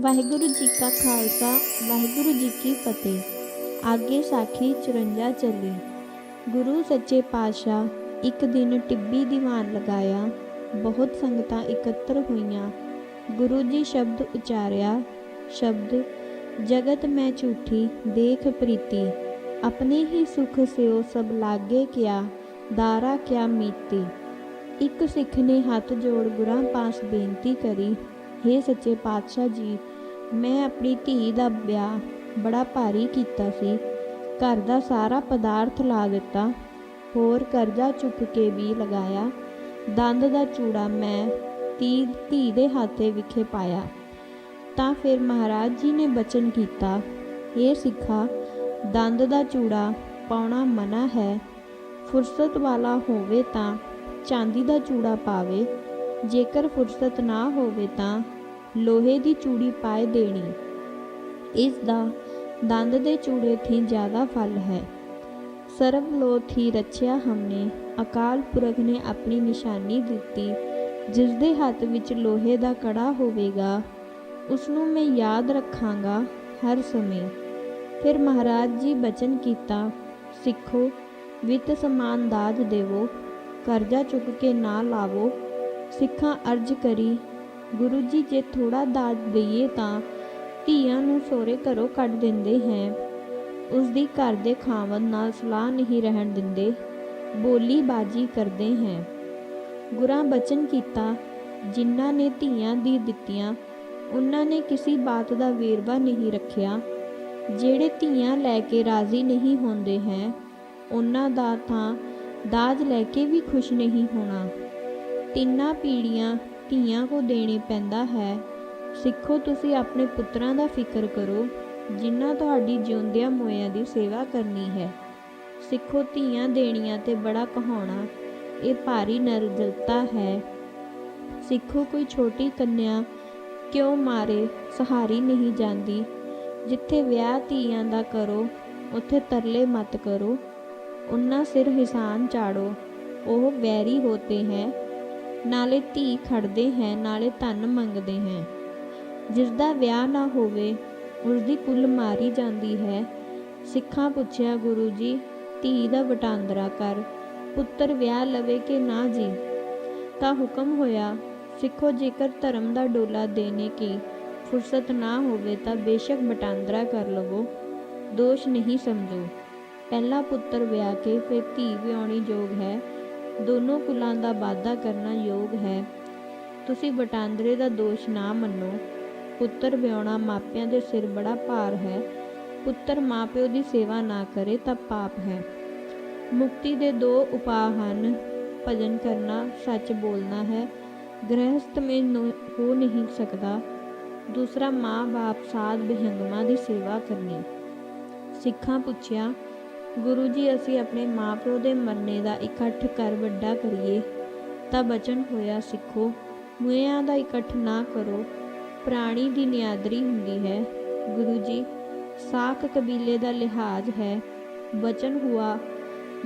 ਵਾਹਿਗੁਰੂ ਜੀ ਕਾ ਖਾਲਸਾ, ਵਾਹਿਗੁਰੂ ਜੀ ਕੀ ਫਤਿਹ। ਆਗੇ ਸਾਖੀ 54 ਚੱਲੀ। ਗੁਰੂ ਸੱਚੇ ਪਾਤਸ਼ਾਹ ਇੱਕ ਦਿਨ ਟਿੱਬੀ ਦੀਵਾਨ ਲਗਾਇਆ, ਬਹੁਤ ਸੰਗਤਾਂ ਇਕੱਤਰ ਹੋਈਆਂ। ਗੁਰੂ ਜੀ ਸ਼ਬਦ ਉਚਾਰਿਆ, ਸ਼ਬਦ, ਜਗਤ ਮੈਂ ਝੂਠੀ, ਦੇਖ ਪ੍ਰੀਤੀ। ਆਪਣੇ ਹੀ ਸੁਖ ਸਿਓ ਸਭ ਲਾਗੇ ਕਿਆ, ਦਾਰਾ ਕਿਆ ਮੀਤੀ। ਇੱਕ ਸਿੱਖ ਨੇ ਹੱਥ ਜੋੜ ਗੁਰਾਂ ਪਾਸ ਬੇਨਤੀ ਕਰੀ ਹੇ ਸੱਚੇ ਪਾਤਸ਼ਾਹ ਜੀ, ਮੈਂ ਆਪਣੀ ਧੀ ਦਾ ਵਿਆਹ ਬੜਾ ਭਾਰੀ ਕੀਤਾ ਸੀ। ਘਰ ਦਾ ਸਾਰਾ ਪਦਾਰਥ ਲਾ ਦਿੱਤਾ, ਹੋਰ ਕਰਜ਼ਾ ਚੁੱਕ ਕੇ ਵੀ ਲਗਾਇਆ। ਦੰਦ ਦਾ ਚੂੜਾ ਮੈਂ ਧੀ ਧੀ ਦੇ ਹਾਥੇ ਵਿਖੇ ਪਾਇਆ। ਤਾਂ ਫਿਰ ਮਹਾਰਾਜ ਜੀ ਨੇ ਬਚਨ ਕੀਤਾ ਇਹ ਸਿੱਖਾ, ਦੰਦ ਦਾ ਚੂੜਾ ਪਾਉਣਾ ਮਨਾ ਹੈ। ਫੁਰਸਤ ਵਾਲਾ ਹੋਵੇ ਤਾਂ ਚਾਂਦੀ ਦਾ ਚੂੜਾ ਪਾਵੇ। ਜੇਕਰ ਫੁਰਸਤ ਨਾ ਹੋਵੇ ਤਾਂ ਲੋਹੇ ਦੀ ਚੂੜੀ ਪਾਏ ਦੇਣੀ। ਇਸ ਦਾ ਦੰਦ ਦੇ ਚੂੜੇ ਥੀ ਜ਼ਿਆਦਾ ਫਲ ਹੈ। ਸਰਬ ਲੋਥੀ ਰਚਿਆ ਹਮਨੇ, ਅਕਾਲ ਪੁਰਖ ਨੇ ਆਪਣੀ ਨਿਸ਼ਾਨੀ ਦਿੱਤੀ। ਜਿਸ ਦੇ ਹੱਥ ਵਿੱਚ ਲੋਹੇ ਦਾ ਕੜਾ ਹੋਵੇਗਾ ਉਸ ਨੂੰ ਮੈਂ ਯਾਦ ਰੱਖਾਂਗਾ ਹਰ ਸਮੇਂ। ਫਿਰ ਮਹਾਰਾਜ ਜੀ ਬਚਨ ਕੀਤਾ, ਸਿੱਖੋ, ਵਿੱਤ ਸਮਾਨ ਦਾਜ ਦੇਵੋ, ਕਰਜ਼ਾ ਚੁੱਕ ਕੇ ਨਾ ਲਾਵੋ ਸਿੱਖਾਂ ਅਰਜ ਕਰੀ, ਗੁਰੂ ਜੀ, ਜੇ ਥੋੜਾ ਦਾਜ ਦਈਏ ਤਾਂ ਧੀਆਂ ਨੂੰ ਸੋਰੇ ਘਰੋਂ ਕੱਢ ਦਿੰਦੇ ਹੈ। ਉਸ ਦੀ ਘਰ ਦੇ ਖਾਵਨ ਨਾਲ ਸਲਾਹ ਨਹੀਂ ਰਹਿਣ ਦਿੰਦੇ। ਬੋਲੀ ਬਾਜੀ ਕਰਦੇ ਹੈ। ਗੁਰਾਂ ਬਚਨ ਕੀਤਾ, ਜਿਨ੍ਹਾਂ ਨੇ ਧੀਆਂ ਦੀ ਦਿੱਤੀਆਂ ਉਹਨਾਂ ਨੇ ਕਿਸੇ ਬਾਤ ਦਾ ਵੇਰਵਾ ਨਹੀਂ ਰੱਖਿਆ। ਜਿਹੜੇ ਧੀਆਂ ਲੈ ਕੇ ਰਾਜ਼ੀ ਨਹੀਂ ਹੁੰਦੇ ਹੈ ਉਹਨਾਂ ਦਾ ਤਾਂ ਦਾਜ ਲੈ ਕੇ ਵੀ ਖੁਸ਼ ਨਹੀਂ ਹੋਣਾ। ਤਿੰਨਾਂ ਪੀੜੀਆਂ ਧੀਆਂ ਕੋ ਦੇਣੇ ਪੈਂਦਾ ਹੈ। ਸਿੱਖੋ, ਤੁਸੀਂ ਆਪਣੇ ਪੁੱਤਰਾਂ ਦਾ ਫਿਕਰ ਕਰੋ, ਜਿਨ੍ਹਾਂ ਤੁਹਾਡੀ ਜਿਉਂਦਿਆਂ ਮੋਇਆਂ ਦੀ ਸੇਵਾ ਕਰਨੀ ਹੈ। ਸਿੱਖੋ, ਧੀਆਂ ਦੇਣੀਆਂ ਤੇ ਬੜਾ ਕਹਾਉਣਾ, ਇਹ ਭਾਰੀ ਨਰਜਲਤਾ ਹੈ। ਸਿੱਖੋ, ਕੋਈ ਛੋਟੀ ਕੰਨਿਆ ਕਿਉਂ ਮਾਰੇ, ਸਹਾਰੀ ਨਹੀਂ ਜਾਂਦੀ। ਜਿੱਥੇ ਵਿਆਹ ਧੀਆਂ ਦਾ ਕਰੋ, ਉੱਥੇ ਤਰਲੇ ਮਤ ਕਰੋ। ਉਨ੍ਹਾਂ ਸਿਰ ਹਿਸਾਨ ਚਾੜੋ, ਉਹ ਵੈਰੀ ਹੋਤੇ ਹੈ। ਨਾਲੇ ਧੀ ਖੜਦੇ ਹੈ, ਨਾਲੇ ਧਨ ਮੰਗਦੇ ਹੈ। ਜਿਸ ਦਾ ਵਿਆਹ ਨਾ ਹੋਵੇ ਉਸ ਦੀ ਕੁੱਲ ਮਾਰੀ ਜਾਂਦੀ ਹੈ। ਸਿੱਖਾਂ ਪੁੱਛਿਆ, ਗੁਰੂ ਜੀ, ਧੀ ਦਾ ਵਟਾਂਦਰਾ ਕਰ, ਪੁੱਤਰ ਵਿਆਹ ਲਵੇ ਕਿ ਨਾ ਜੀ? ਤਾਂ ਹੁਕਮ ਹੋਇਆ, ਸਿੱਖੋ, ਜੇਕਰ ਧਰਮ ਦਾ ਡੋਲਾ ਦੇਣੇ ਕੀ ਫੁਰਸਤ ਨਾ ਹੋਵੇ, ਤਾਂ ਬੇਸ਼ੱਕ ਵਟਾਂਦਰਾ ਕਰ ਲਵੋ। ਦੋਸ਼ ਨਹੀਂ ਸਮਝੋ। ਪਹਿਲਾ ਪੁੱਤਰ ਵਿਆਹ ਕੇ, ਫਿਰ ਧੀ ਵਿਆਉਣੀ ਯੋਗ ਹੈ। ਦੋਨੋਂ ਕੁਲਾਂ ਦਾ ਵਾਧਾ ਕਰਨਾ ਯੋਗ ਹੈ। ਤੁਸੀਂ ਵਟਾਂਦਰੇ ਦਾ ਦੋਸ਼ ਨਾ ਮੰਨੋ। ਪੁੱਤਰ ਵਿਆਉਣਾ ਮਾਪਿਆਂ ਦੇ ਸਿਰ ਬੜਾ ਭਾਰ ਹੈ। ਪੁੱਤਰ ਮਾਪਿਓ ਦੀ ਸੇਵਾ ਨਾ ਕਰੇ ਤਾਂ ਪਾਪ ਹੈ। ਮੁਕਤੀ ਦੇ ਦੋ ਉਪਾਅ ਹਨ। ਭਜਨ ਕਰਨਾ ਸੱਚ ਬੋਲਣਾ ਹੈ। ਗ੍ਰਹਿਸਥ ਮੇ ਨੋ- ਹੋ ਨਹੀਂ ਸਕਦਾ। ਦੂਸਰਾ, ਮਾਂ-ਬਾਪ ਸਾਧ ਬਿਹੰਗਮਾਂ ਦੀ ਸੇਵਾ ਕਰਨੀ। ਸਿੱਖਾਂ ਪੁੱਛਿਆ ਗੁਰੂ ਜੀ, ਅਸੀਂ ਆਪਣੇ ਮਾਪਿਓ ਦੇ ਮਰਨੇ ਦਾ ਇਕੱਠ ਕਰ ਵੱਡਾ ਕਰੀਏ, ਤਾਂ ਬਚਨ ਹੋਇਆ ਸਿੱਖੋ ਮੁਇਆਂ ਦਾ ਇਕੱਠ ਨਾ ਕਰੋ, ਪ੍ਰਾਣੀ ਦੀ ਨਿਆਦਰੀ ਹੁੰਦੀ ਹੈ। ਗੁਰੂ ਜੀ, ਸਾਖ ਕਬੀਲੇ ਦਾ ਲਿਹਾਜ਼ ਹੈ, ਬਚਨ ਹੁਆ,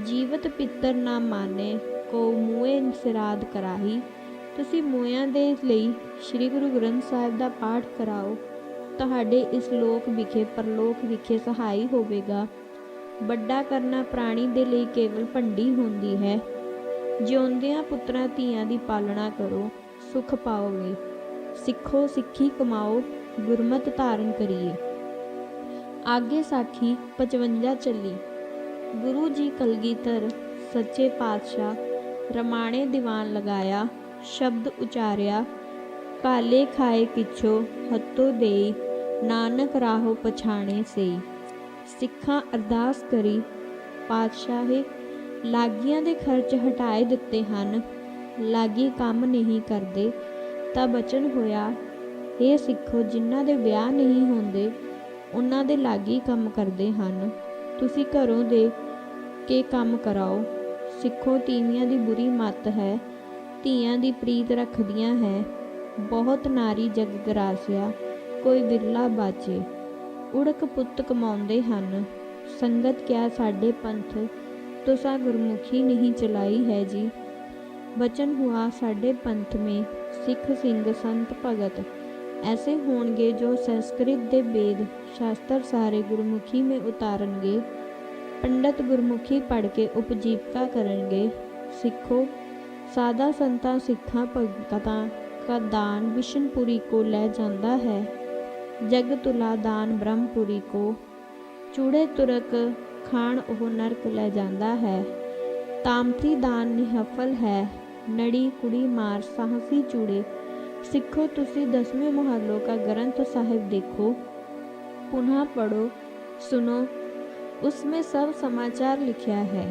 ਜੀਵਤ ਪਿੱਤਰ ਨਾ ਮਾਨੇ ਕੋ ਮੂਏ ਸਿਰਾਦ ਕਰਾਹੀ। ਤੁਸੀਂ ਮੂਇਆਂ ਦੇ ਲਈ ਸ੍ਰੀ ਗੁਰੂ ਗ੍ਰੰਥ ਸਾਹਿਬ ਦਾ ਪਾਠ ਕਰਾਓ, ਤੁਹਾਡੇ ਇਸ ਲੋਕ ਵਿਖੇ, ਪਰਲੋਕ ਵਿਖੇ ਸਹਾਈ ਹੋਵੇਗਾ। ਵੱਡਾ ਕਰਨਾ ਪ੍ਰਾਣੀ ਦੇ ਲਈ ਕੇਵਲ ਭੰਡੀ ਹੁੰਦੀ ਹੈ। ਜਿਉਂਦਿਆਂ ਪੁੱਤਰਾਂ ਧੀਆਂ ਦੀ ਪਾਲਣਾ ਕਰੋ, ਸੁਖ ਪਾਓਗੇ। ਸਿੱਖੋ, ਸਿੱਖੀ ਕਮਾਓ, ਗੁਰਮਤ ਧਾਰਨ ਕਰੀਏ। ਆਗੇ ਸਾਖੀ 55 ਚੱਲੀ। ਗੁਰੂ ਜੀ ਕਲਗੀਧਰ ਸੱਚੇ ਪਾਤਸ਼ਾਹ ਰਮਾਣੇ ਦੀਵਾਨ ਲਗਾਇਆ, ਸ਼ਬਦ ਉਚਾਰਿਆ, ਕਾਲੇ ਖਾਏ ਕਿਛੋ ਹੱਤੋ ਦੇਈ, ਨਾਨਕ ਰਾਹੋ ਪਛਾਣੇ ਸਈ ਸਿੱਖਾਂ ਅਰਦਾਸ ਕਰੀ, ਪਾਤਸ਼ਾਹੇ, ਲਾਗੀਆਂ ਦੇ ਖਰਚ ਹਟਾਏ ਦਿੱਤੇ ਹਨ। ਲਾਗੀ ਕੰਮ ਨਹੀਂ ਕਰਦੇ, ਤਾਂ ਬਚਨ ਹੋਇਆ ਇਹ ਸਿੱਖੋ, ਜਿਨ੍ਹਾਂ ਦੇ ਵਿਆਹ ਨਹੀਂ ਹੁੰਦੇ, ਉਹਨਾਂ ਦੇ ਲਾਗੀ ਕੰਮ ਕਰਦੇ ਹਨ। ਤੁਸੀਂ ਘਰੋਂ ਦੇ ਕੇ ਕੰਮ ਕਰਾਓ। ਸਿੱਖੋ, ਤੀਵੀਆਂ ਦੀ ਬੁਰੀ ਮੱਤ ਹੈ, ਧੀਆਂ ਦੀ ਪ੍ਰੀਤ ਰੱਖਦੀਆਂ ਹੈ। ਬਹੁਤ ਨਾਰੀ ਜਗ ਗਰਾਸਿਆ, ਕੋਈ ਵਿਰਲਾ ਬਾਚੇ। ਉੜਕ ਪੁੱਤ ਕਮਾਉਂਦੇ ਹਨ ਸੰਗਤ ਕਿਆ ਸਾਡੇ ਪੰਥ ਤੁਸਾਂ ਗੁਰਮੁਖੀ ਨਹੀਂ ਚਲਾਈ ਹੈ ਜੀ ਬਚਨ ਹੁਆ ਸਾਡੇ ਪੰਥ ਮੇ ਸਿੱਖ ਸਿੰਘ ਸੰਤ ਭਗਤ ऐसे होंगे जो संस्कृत ਦੇ वेद शास्त्र ਸਾਰੇ ਗੁਰਮੁਖੀ में ਉਤਾਰਨਗੇ ਪੰਡਤ ਗੁਰਮੁਖੀ ਪੜ੍ਹ ਕੇ ਉਪਜੀਵਕਾ ਕਰਨਗੇ ਸਿੱਖੋ ਸਾਦਾ ਸੰਤਾਂ ਸਿੱਖਾਂ ਭਗਤਾਂ का दान विष्णुपुरी को ले जाता है जग तुला दान ब्रह्मपुरी को ਚੂੜੇ ਤੁਰਕ ਖਾਣ ਉਹ ਨਰਕ ਲੈ ਜਾਂਦਾ ਹੈ ਤਾਮਤੀ ਦਾਨ ਨਿਹਫਲ ਹੈ ਨੜੀ ਕੁੜੀ ਮਾਰ ਸਾਹਸੀ ਚੂੜੇ ਸਿੱਖੋ ਤੁਸੀਂ ਦਸਵੇਂ ਮਹੱਲੋਂ का ग्रंथ साहिब देखो पुनः पढ़ो सुनो उसमें सब समाचार लिखा है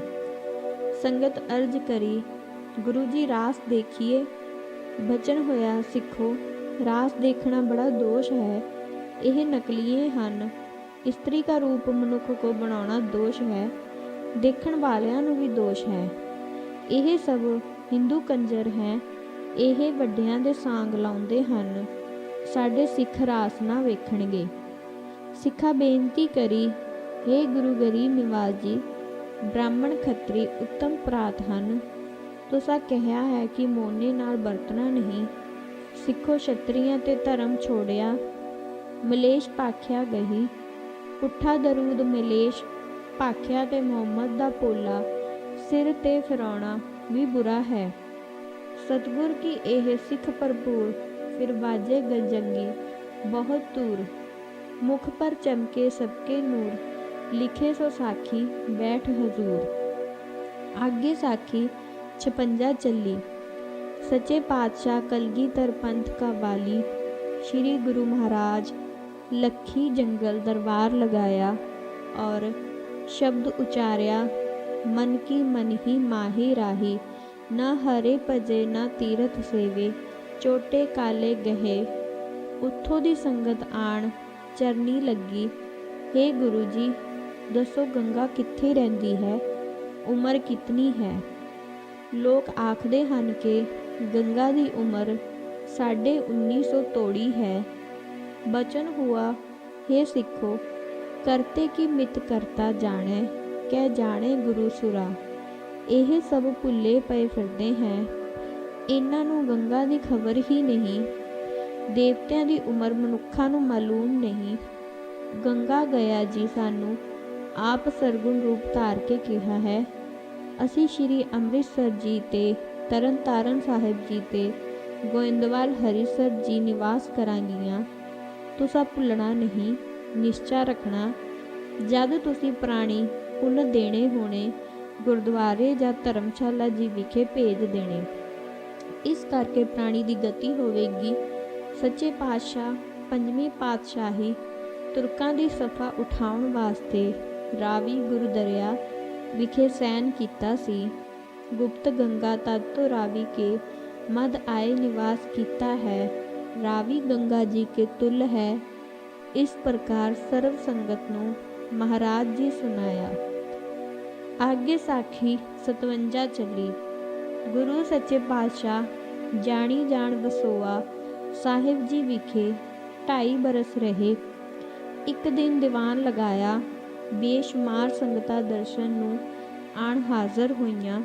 संगत अर्ज करी गुरु जी रास देखिए ਬਚਨ ਹੋਇਆ ਸਿੱਖੋ ਰਾਸ ਦੇਖਣਾ ਬੜਾ ਦੋਸ਼ ਹੈ ਇਹ ਨਕਲੀਏ ਹਨ। ਇਸਤਰੀ ਦਾ ਰੂਪ ਮਨੁੱਖ ਕੋ ਬਣਾਉਣਾ ਦੋਸ਼ ਹੈ। ਦੇਖਣ ਵਾਲਿਆਂ ਨੂੰ ਵੀ ਦੋਸ਼ ਹੈ। ਇਹ ਸਭ ਹਿੰਦੂ ਕੰਜਰ ਹੈ। ਇਹ ਵੱਡਿਆਂ ਦੇ ਸਾਂਗ ਲਾਉਂਦੇ ਹਨ। ਸਾਡੇ ਸਿੱਖ ਰਾਸ ਨਾ ਵੇਖਣਗੇ। ਸਿੱਖਾ ਬੇਨਤੀ ਕਰੀ हे ਗੁਰੂ ਗਰੀਬ ਨਿਵਾਸ ਜੀ, ਬ੍ਰਾਹਮਣ ਖੱਤਰੀ ਉੱਤਮ ਪ੍ਰਾਤ ਹਨ। ਤੁਸਾਂ ਕਿਹਾ ਹੈ ਕਿ ਮੋਨੇ ਨਾਲ ਵਰਤਣਾ ਨਹੀਂ। ਸਿੱਖੋ ਛਤਰੀਆਂ ਤੇ ਧਰਮ ਛੋੜਿਆ। ਮਲੇਸ਼ ਪਾਖਿਆ ਗਈ ਪੁੱਠਾ ਦਰੂਦ ਮਲੇਸ਼ ਪਾਖਿਆ ਤੇ ਮੁਹੰਮਦ ਦਾ ਪੋਲਾ ਸਿਰ ਤੇ ਫਿਰਾਉਣਾ ਵੀ ਬੁਰਾ ਹੈ ਸਤਗੁਰ ਕੀ ਇਹ ਸਿੱਖ ਭਰਪੂਰ ਫਿਰ ਬਾਜੇ ਗਜੰਗੀ ਬਹੁਤ ਦੂਰ ਮੁਖ ਪਰ ਚਮਕੇ ਸਬਕੇ ਨੂਰ ਲਿਖੇ ਸੋ ਸਾਖੀ ਬੈਠ ਹਜ਼ੂਰ ਆਗੇ ਸਾਖੀ 56 ਚੱਲੀ ਸੱਚੇ ਪਾਤਸ਼ਾਹ ਕਲਗੀਧਰ ਪੰਥ ਕਾ ਵਾਲੀ श्री गुरु महाराज ਲੱਖੀ ਜੰਗਲ ਦਰਬਾਰ ਲਗਾਇਆ ਔਰ ਸ਼ਬਦ ਉਚਾਰਿਆ, ਮਨ ਕੀ ਮਨ ਹੀ ਮਾਹੀ ਰਾਹੀ, ਨਾ ਹਰੇ ਭਜੇ, ਨਾ ਤੀਰਥ ਸੇਵੇ, ਚੋਟੇ ਕਾਲੇ ਗਹੇ, ਉੱਥੋਂ ਦੀ ਸੰਗਤ ਆਣ ਚਰਨੀ ਲੱਗੀ हे ਗੁਰੂ ਜੀ, ਦੱਸੋ ਗੰਗਾ ਕਿੱਥੇ ਰਹਿੰਦੀ ਹੈ, ਉਮਰ ਕਿਤਨੀ ਹੈ? ਲੋਕ ਆਖਦੇ ਹਨ ਕਿ ਗੰਗਾ ਦੀ ਉਮਰ 1950 ਤੋੜੀ ਹੈ। बचन हुआ हे सिखो करते की मित करता जाने कह जाने ਗੁਰੂ ਸੁਰਾ ਇਹ ਸਭ ਭੁੱਲੇ ਪਏ ਫਿਰਦੇ ਹੈ ਇਹਨਾਂ ਨੂੰ ਗੰਗਾ ਦੀ ਖਬਰ ਹੀ ਨਹੀਂ ਦੇਵਤਿਆਂ ਦੀ ਉਮਰ ਮਨੁੱਖਾਂ ਨੂੰ ਮਾਲੂਮ ਨਹੀਂ ਗੰਗਾ ਗਿਆ ਜੀ ਸਾਨੂੰ ਆਪ ਸਰਗੁਣ ਰੂਪ ਧਾਰ ਕੇ ਕਿਹਾ ਹੈ ਅਸੀਂ ਸ਼੍ਰੀ ਅੰਮ੍ਰਿਤਸਰ ਜੀ ਤੇ ਤਰਨਤਾਰਨ ਸਾਹਿਬ ਜੀ ਤੇ ਗੋਇੰਦਵਾਲ ਹਰੀਸਰ ਜੀ ਨਿਵਾਸ ਕਰਾਂਗੀਆਂ ਤੁਸਾਂ ਭੁੱਲਣਾ ਨਹੀਂ, ਨਿਸ਼ਚਾ ਰੱਖਣਾ। ਜਦ ਤੁਸੀਂ ਪ੍ਰਾਣੀ ਪੁੰਨ ਦੇਣੇ ਹੋਣੇ, ਗੁਰਦੁਆਰੇ ਜਾਂ ਧਰਮਸ਼ਾਲਾ ਜੀ ਵਿਖੇ ਭੇਜ ਦੇਣੇ। ਇਸ ਕਰਕੇ ਪ੍ਰਾਣੀ ਦੀ ਗਤੀ ਹੋਵੇਗੀ। ਸੱਚੇ ਪਾਤਸ਼ਾਹ, ਪੰਜਵੀਂ ਪਾਤਸ਼ਾਹੀ ਤੁਰਕਾਂ ਦੀ ਸਫਾ ਉਠਾਉਣ ਵਾਸਤੇ ਰਾਵੀ ਗੁਰੂ ਵਿਖੇ ਸੈਨ ਕੀਤਾ ਸੀ। ਗੁਪਤ ਗੰਗਾ ਤੱਤ ਤੋਂ ਰਾਵੀ ਕੇ ਮਦ ਆਏ ਨਿਵਾਸ ਕੀਤਾ ਹੈ। ਰਾਵੀ ਗੰਗਾ ਜੀ ਕੇ ਤੁਲ ਹੈ। ਇਸ ਪ੍ਰਕਾਰ ਸਰਵ ਸੰਗਤ ਨੂੰ ਮਹਾਰਾਜ ਜੀ ਸੁਨਾਇਆ ਆਗੇ ਸਾਖੀ 57 ਚੱਲੀ। ਗੁਰੂ ਸੱਚੇ ਪਾਤਸ਼ਾਹ ਜਾਣੀ ਜਾਣ ਵਸੋਆ ਸਾਹਿਬ ਜੀ ਵਿਖੇ ਢਾਈ ਬਰਸ ਰਹੇ। ਇੱਕ ਦਿਨ ਦੀਵਾਨ ਲਗਾਇਆ। ਬੇਸ਼ਮਾਰ ਸੰਗਤਾਂ ਦਰਸ਼ਨ ਨੂੰ ਆਣ ਹਾਜ਼ਰ ਹੋਈਆਂ।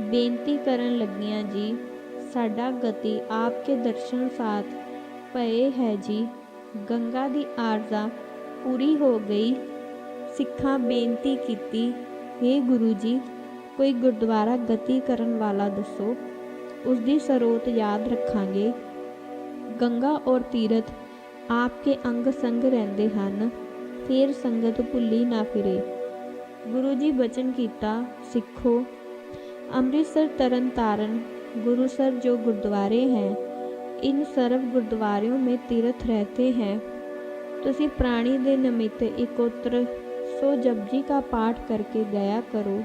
ਬੇਨਤੀ ਕਰਨ ਲੱਗੀਆਂ ਜੀ ਸਾਡਾ ਗਤੀ ਆਪਕੇ ਦਰਸ਼ਨ ਸਾਥ ਪਏ ਹੈ ਜੀ। ਗੰਗਾ ਦੀ ਆਰਜ਼ਾ ਪੂਰੀ ਹੋ ਗਈ। ਸਿੱਖਾਂ ਬੇਨਤੀ ਕੀਤੀ हे ਗੁਰੂ ਜੀ, ਕੋਈ ਗੁਰਦੁਆਰਾ ਗਤੀ ਕਰਨ ਵਾਲਾ ਦੱਸੋ, ਉਸ ਦੀ ਸਰੋਤ ਯਾਦ ਰੱਖਾਂਗੇ। ਗੰਗਾ ਔਰ ਤੀਰਥ ਆਪਕੇ ਅੰਗ ਸੰਗ ਰਹਿੰਦੇ ਹਨ, ਫਿਰ ਸੰਗਤ ਭੁੱਲੀ ਨਾ ਫਿਰੇ। ਗੁਰੂ ਜੀ ਬਚਨ ਕੀਤਾ, ਸਿੱਖੋ, ਅੰਮ੍ਰਿਤਸਰ ਤਰਨ ਤਾਰਨ गुरुसर जो गुरुद्वारे हैं इन सर्व गुरुद्वारों में तीर्थ रहते हैं तुसी प्राणी दे निमित्त इकोत्र सो जपजी का पाठ करके गया करो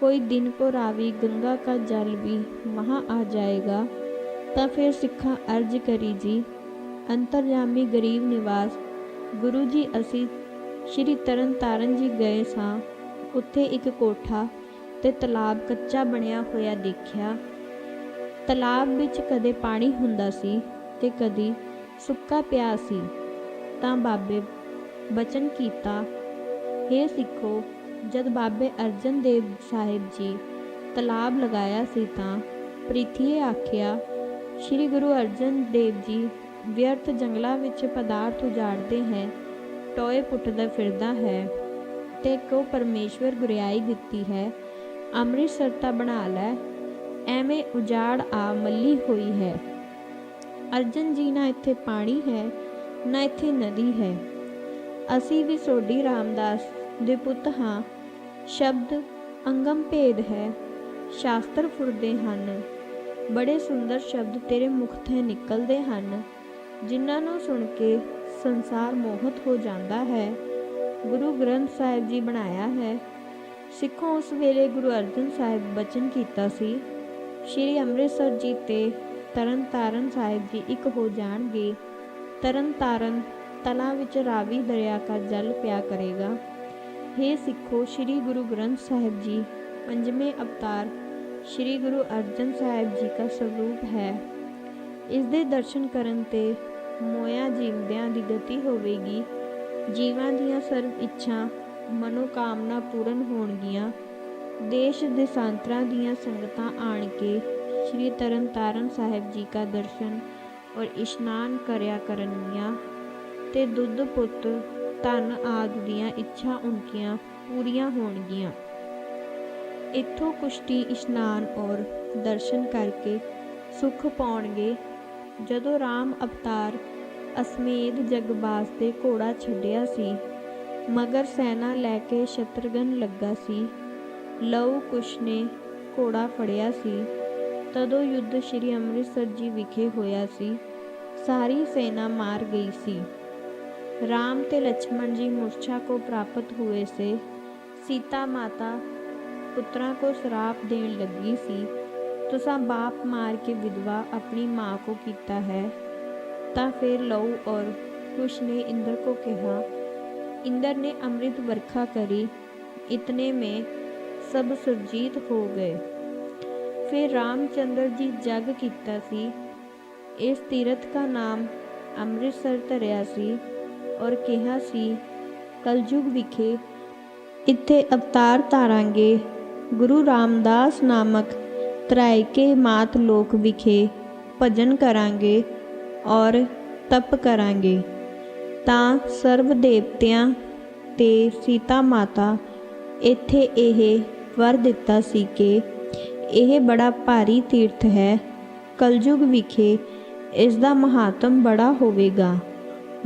कोई दिन को रावी गंगा का जल भी वहाँ आ जाएगा ਤਾਂ ਫਿਰ ਸਿੱਖਾਂ ਅਰਜ ਕਰੀ ਜੀ ਅੰਤਰਜਾਮੀ ਗਰੀਬ ਨਿਵਾਸ ਗੁਰੂ ਜੀ ਅਸੀਂ ਸ਼੍ਰੀ ਤਰਨ ਤਾਰਨ ਜੀ ਗਏ ਸਾਂ ਉੱਥੇ ਇੱਕ ਕੋਠਾ ਤੇ ਤਲਾਬ ਕੱਚਾ ਬਣਿਆ ਹੋਇਆ ਦੇਖਿਆ ਤਲਾਬ ਵਿੱਚ ਕਦੇ ਪਾਣੀ ਹੁੰਦਾ ਸੀ ਤੇ ਕਦੀ ਸੁੱਕਾ ਪਿਆ ਸੀ, ਤਾਂ ਬਾਬੇ ਬਚਨ ਕੀਤਾ हे ਸਿੱਖੋ, ਜਦ ਬਾਬੇ ਅਰਜਨ ਦੇਵ ਸਾਹਿਬ ਜੀ ਤਲਾਬ ਲਗਾਇਆ ਸੀ ਤਾਂ ਪ੍ਰਿਥੀਏ ਆਖਿਆ, ਸ੍ਰੀ ਗੁਰੂ ਅਰਜਨ ਦੇਵ ਜੀ ਵਿਅਰਥ ਜੰਗਲਾਂ ਵਿੱਚ ਪਦਾਰਥ ਉਜਾੜਦੇ ਹੈ, ਟੋਏ ਪੁੱਟਦਾ ਫਿਰਦਾ ਹੈ ਤੇ ਕੋ ਪਰਮੇਸ਼ਵਰ ਗੁਰਿਆਈ ਦਿੱਤੀ ਹੈ, ਅੰਮ੍ਰਿਤਸਰ ਤਾਂ ਬਣਾ ਲੈ ਐਵੇਂ ਉਜਾੜ ਆ ਮੱਲੀ ਹੋਈ ਹੈ। ਅਰਜਨ ਜੀ, ਨਾ ਇੱਥੇ ਪਾਣੀ ਹੈ, ਨਾ ਇੱਥੇ ਨਦੀ ਹੈ। ਅਸੀਂ ਵੀ ਸੋਢੀ ਰਾਮਦਾਸ ਦੇ ਪੁੱਤ ਹਾਂ। ਸ਼ਬਦ ਅੰਗਮ ਭੇਦ ਹੈ। ਸ਼ਾਸਤਰ ਫੁਰਦੇ ਹਨ। ਬੜੇ ਸੁੰਦਰ ਸ਼ਬਦ ਤੇਰੇ ਮੁਖ ਤੋਂ ਨਿਕਲਦੇ ਹਨ। ਜਿਨ੍ਹਾਂ ਨੂੰ ਸੁਣ ਕੇ ਸੰਸਾਰ ਮੋਹਿਤ ਹੋ ਜਾਂਦਾ ਹੈ। ਗੁਰੂ ਗ੍ਰੰਥ ਸਾਹਿਬ ਜੀ ਬਣਾਇਆ ਹੈ। ਸਿੱਖੋ ਉਸ ਵੇਲੇ ਗੁਰੂ ਅਰਜਨ ਸਾਹਿਬ ਬਚਨ ਕੀਤਾ ਸੀ। ਸ਼੍ਰੀ ਅੰਮ੍ਰਿਤਸਰ ਜੀ ਤੇ ਤਰਨਤਾਰਨ ਸਾਹਿਬ ਜੀ ਇੱਕ ਹੋ ਜਾਣਗੇ। ਤਰਨਤਾਰਨ ਤਲਾ ਵਿੱਚ ਰਾਵੀ ਦਰਿਆ ਦਾ ਜਲ ਪਿਆ ਕਰੇਗਾ। हे ਸਿੱਖੋ, ਸ਼੍ਰੀ ਗੁਰੂ ਗ੍ਰੰਥ ਸਾਹਿਬ ਜੀ, ਪੰਜਵੇਂ ਅਵਤਾਰ ਸ਼੍ਰੀ ਗੁਰੂ ਅਰਜਨ ਸਾਹਿਬ ਜੀ ਦਾ ਸਰੂਪ ਹੈ। ਇਸ ਦੇ ਦਰਸ਼ਨ ਕਰਨ ਤੇ ਮੋਇਆ ਜੀਵਦਿਆਂ ਦੀ ਗਤੀ ਹੋਵੇਗੀ। ਜੀਵਾਂ ਦੀਆਂ ਸਰਵ ਇੱਛਾ ਮਨੋਕਾਮਨਾ ਪੂਰਨ ਹੋਣਗੀਆਂ। ਦੇਸ਼ ਦੇਸਾਂਤਰਾਂ ਦੀਆਂ ਸੰਗਤਾਂ ਆਣ ਕੇ ਸ਼੍ਰੀ ਤਰਨਤਾਰਨ ਸਾਹਿਬ ਜੀ ਦਾ ਦਰਸ਼ਨ ਔਰ ਇਸ਼ਨਾਨ ਕਰਿਆ ਕਰਨਗੀਆਂ ਤੇ ਦੁੱਧ, ਪੁੱਤ, ਧਨ ਆਦਿ ਦੀਆਂ ਇੱਛਾ ਉਨਕੀਆਂ ਪੂਰੀਆਂ ਹੋਣਗੀਆਂ। ਇੱਥੋਂ ਕੁਸ਼ਤੀ, ਇਸ਼ਨਾਨ ਔਰ ਦਰਸ਼ਨ ਕਰਕੇ ਸੁਖ ਪਾਉਣਗੇ। ਜਦੋਂ ਰਾਮ ਅਵਤਾਰ ਅਸਮੇਧ ਜਗਬਾਸ ਤੇ ਘੋੜਾ ਛੱਡਿਆ ਸੀ, ਮਗਰ ਸੈਨਾ ਲੈ ਕੇ ਸ਼ਤਰਗਨ ਲੱਗਾ ਸੀ ਲਹੂ ਕੁਸ਼ ਨੇ ਘੋੜਾ ਫੜਿਆ ਸੀ ਤਦੋਂ ਯੁੱਧ ਸ਼੍ਰੀ ਅੰਮ੍ਰਿਤਸਰ ਜੀ ਵਿਖੇ ਹੋਇਆ ਸੀ ਸਾਰੀ ਸੈਨਾ ਮਾਰ ਗਈ ਸੀ राम ते लक्ष्मण जी मूर्छा को प्राप्त हुए से सीता माता पुत्रा को श्राप देन लगी सी तुसा बाप मार के विधवा अपनी माँ को कीता है ता फिर लऊ और कुश ने इंद्र को कहा इंद्र ने अमृत वर्खा करी इतने में सब सुरजीत हो गए फिर रामचंद्र जी जग कीता सी इस तीरथ का नाम ਅੰਮ੍ਰਿਤਸਰ ਧਰਿਆ ਸੀ ਔਰ ਕਿਹਾ ਸੀ ਕਲਯੁਗ ਵਿਖੇ ਇੱਥੇ ਅਵਤਾਰ ਧਾਰਾਂਗੇ ਗੁਰੂ ਰਾਮਦਾਸ ਨਾਮਕ ਤਰਾਇਕੇ ਮਾਤ ਲੋਕ ਵਿਖੇ ਭਜਨ ਕਰਾਂਗੇ ਔਰ ਤਪ ਕਰਾਂਗੇ ਤਾਂ ਸਰਵ ਦੇਵਤਿਆਂ ਤੇ ਸੀਤਾ ਮਾਤਾ ਇੱਥੇ ਇਹ ਵਰ ਦਿੱਤਾ ਸੀ ਕਿ ਇਹ ਬੜਾ ਭਾਰੀ ਤੀਰਥ ਹੈ। ਕਲਯੁਗ ਵਿਖੇ ਇਸ ਦਾ ਮਹਾਤਮ ਬੜਾ ਹੋਵੇਗਾ।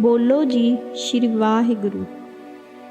ਬੋਲੋ ਜੀ, ਸ਼੍ਰੀ ਵਾਹਿਗੁਰੂ।